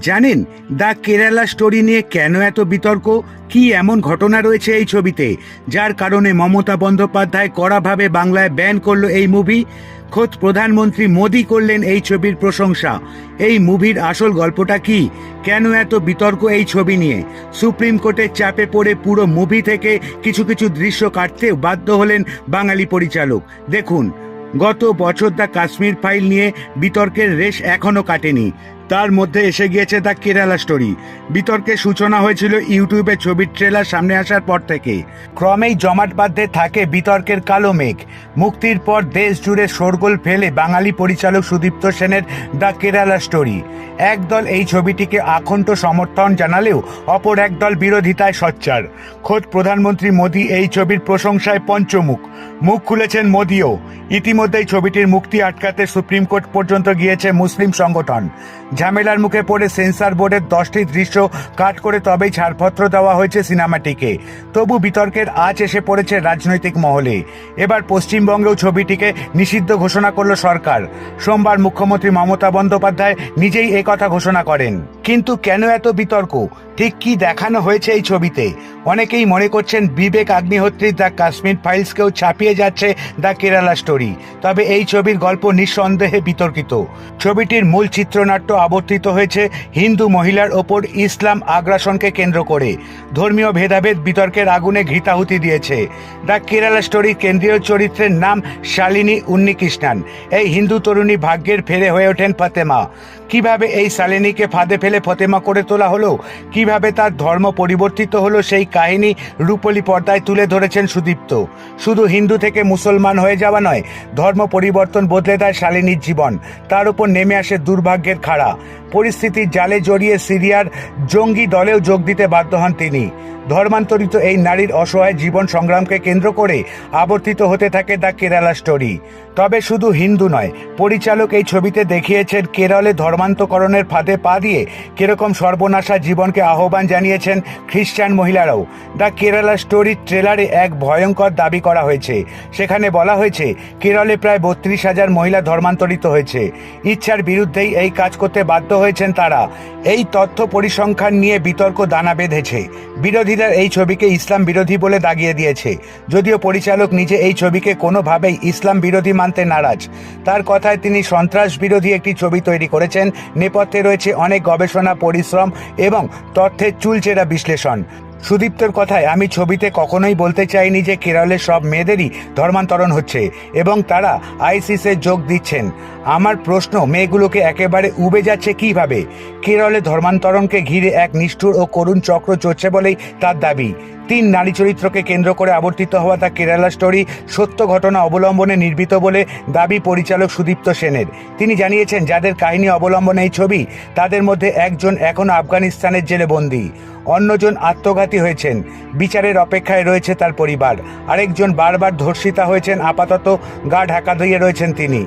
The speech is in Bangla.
জানেন, দ্য কেরালা স্টোরি নিয়ে কেন এত বিতর্ক? কি এমন ঘটনা রয়েছে এই ছবিতে, যার কারণে মমতা বন্দ্যোপাধ্যায় কড়াভাবে বাংলায় ব্যান করল এই মুভি? খোদ প্রধানমন্ত্রী মোদী করলেন এই ছবির প্রশংসা। এই মুভির আসল গল্পটা কি? কেন এত বিতর্ক এই ছবি নিয়ে? সুপ্রিম কোর্টের চাপে পড়ে পুরো মুভি থেকে কিছু কিছু দৃশ্য কাটতেও বাধ্য হলেন বাঙালি পরিচালক। দেখুন, গত বছর দ্য কাশ্মীর ফাইল নিয়ে বিতর্কের রেশ এখনও কাটেনি। তার মধ্যে এসে গিয়েছে দ্য কেরালা স্টোরি। বিতর্কের সূচনা হয়েছিল ইউটিউবে ছবির ট্রেলার সামনে আসার পর থেকে। ক্রমেই জমাট বাঁধতে থাকে বিতর্কের কালো মেঘ। মুক্তির পর দেশ জুড়ে শোরগোল ফেলে বাঙালি পরিচালক সুদীপ্ত সেনের দ্য কেরালা স্টোরি। একদল এই ছবিটিকে আখণ্ড সমর্থন জানালেও অপর একদল বিরোধিতায় সচ্চার খোদ প্রধানমন্ত্রী মোদী এই ছবির প্রশংসায় পঞ্চমুখ। মুখ খুলেছেন মোদিও। ইতিমধ্যেই ছবিটির মুক্তি আটকাতে সুপ্রিম কোর্ট পর্যন্ত গিয়েছে মুসলিম সংগঠন। ঝামেলার মুখে পড়ে সেন্সার বোর্ডের দশটি দৃশ্য কাট করে তবেই ছাড়পত্র দেওয়া হয়েছে সিনেমাটিকে। তবু বিতর্কের আজ এসে পড়েছে রাজনৈতিক মহলে। এবার পশ্চিমবঙ্গেও ছবিটিকে নিষিদ্ধ ঘোষণা করল সরকার। সোমবার মুখ্যমন্ত্রী মমতা বন্দ্যোপাধ্যায় নিজেই কথা ঘোষণা করেন। কিন্তু কেন এত বিতর্ক? ঠিক কি দেখানো হয়েছে এই ছবিতে? অনেকেই মনে করছেন বিবেক আগ্নিহোত্রীর দ্য কাশ্মীর ফাইলসকেও ছাপিয়ে যাচ্ছে দ্য কেরালা স্টোরি। তবে এই ছবির গল্প নিঃসন্দেহে বিতর্কিত। ছবিটির মূল চিত্রনাট্য আবর্তিত হয়েছে হিন্দু মহিলার ওপর ইসলাম আগ্রাসনকে কেন্দ্র করে। ধর্মীয় ভেদাভেদ বিতর্কের আগুনে ঘৃতাহুতি দিয়েছে। দ্য কেরালা স্টোরির কেন্দ্রীয় চরিত্রের নাম শালিনী উন্নিকৃষ্ণান। এই হিন্দু তরুণী ভাগ্যের ফেরে হয়ে ওঠেন ফাতেমা। কীভাবে এই শালিনীকে ফাঁদে ফেলে ফতেমা করে তোলা হলো। কীভাবে তার ধর্ম পরিবর্তিত হলো সেই কাহিনী রূপলি পর্দায় তুলে ধরেছেন সুদীপ্ত। শুধু হিন্দু থেকে মুসলমান হয়ে যাওয়া নয়, ধর্ম পরিবর্তন বদলে দেয় শালিনীর জীবন। তার উপর নেমে আসে দুর্ভাগ্যের খাড়া। পরিস্থিতির জালে জড়িয়ে সিরিয়ার জঙ্গি দলেও যোগ দিতে বাধ্য হন তিনি। ধর্মান্তরিত এই নারীর অসহায় জীবন সংগ্রামকে কেন্দ্র করে আবর্তিত হতে থাকে দ্য কেরালা স্টোরি। তবে শুধু হিন্দু নয়, পরিচালক এই ছবিতে দেখিয়েছেন কেরলে ধর্মান্তকরণের ফাঁদে পা দিয়ে কীরকম সর্বনাশা জীবনকে আহ্বান জানিয়েছেন খ্রিস্টান মহিলারাও। দ্য কেরালা স্টোরির ট্রেলারে এক ভয়ঙ্কর দাবি করা হয়েছে। সেখানে বলা হয়েছে, কেরলে প্রায় বত্রিশ হাজার মহিলা ধর্মান্তরিত হয়েছে। ইচ্ছার বিরুদ্ধেই এই কাজ করতে বাধ্য হয়েছেন তারা। এই তথ্য পরিসংখ্যান নিয়ে বিতর্ক দানা বেঁধেছে। বিরোধীরা এই ছবিকে ইসলাম বিরোধী বলে দাগিয়ে দিয়েছে। যদিও পরিচালক নিজে এই ছবিকে কোনোভাবেই ইসলাম বিরোধী মানতে নারাজ। তার কথায় তিনি সন্ত্রাস বিরোধী একটি ছবি তৈরি করেছেন। নেপথ্যে রয়েছে অনেক গবেষণা, পরিশ্রম এবং তথ্যের চুলচেরা বিশ্লেষণ। সুদীপ্তর কথায়, আমি ছবিতে কখনোই বলতে চাইনি যে কেরলের সব মেয়েদেরই ধর্মান্তরণ হচ্ছে এবং তারা আইসিসে যোগ দিচ্ছেন। আমার প্রশ্ন, মেয়েগুলোকে একেবারে উবে যাচ্ছে কীভাবে? কেরলে ধর্মান্তরণকে ঘিরে এক নিষ্ঠুর ও করুণ চক্র চলছে বলেই তার দাবি। তিন নারী চরিত্রকে কেন্দ্র করে আবর্তিত হওয়া দ্য কেরালা স্টোরি সত্য ঘটনা অবলম্বনে নির্মিত বলে দাবি পরিচালক সুদীপ্ত সেনের। তিনি জানিয়েছেন, যাদের কাহিনী অবলম্বনে এই ছবি, তাদের মধ্যে একজন এখনও আফগানিস্তানের জেলে বন্দী। অন্যজন আত্মঘাতী হয়েছেন। বিচারের অপেক্ষায় রয়েছে তার পরিবার। আরেকজন বারবার ধর্ষিতা হয়েছেন। আপাতত গা ঢাকা দিয়ে রয়েছেন তিনি।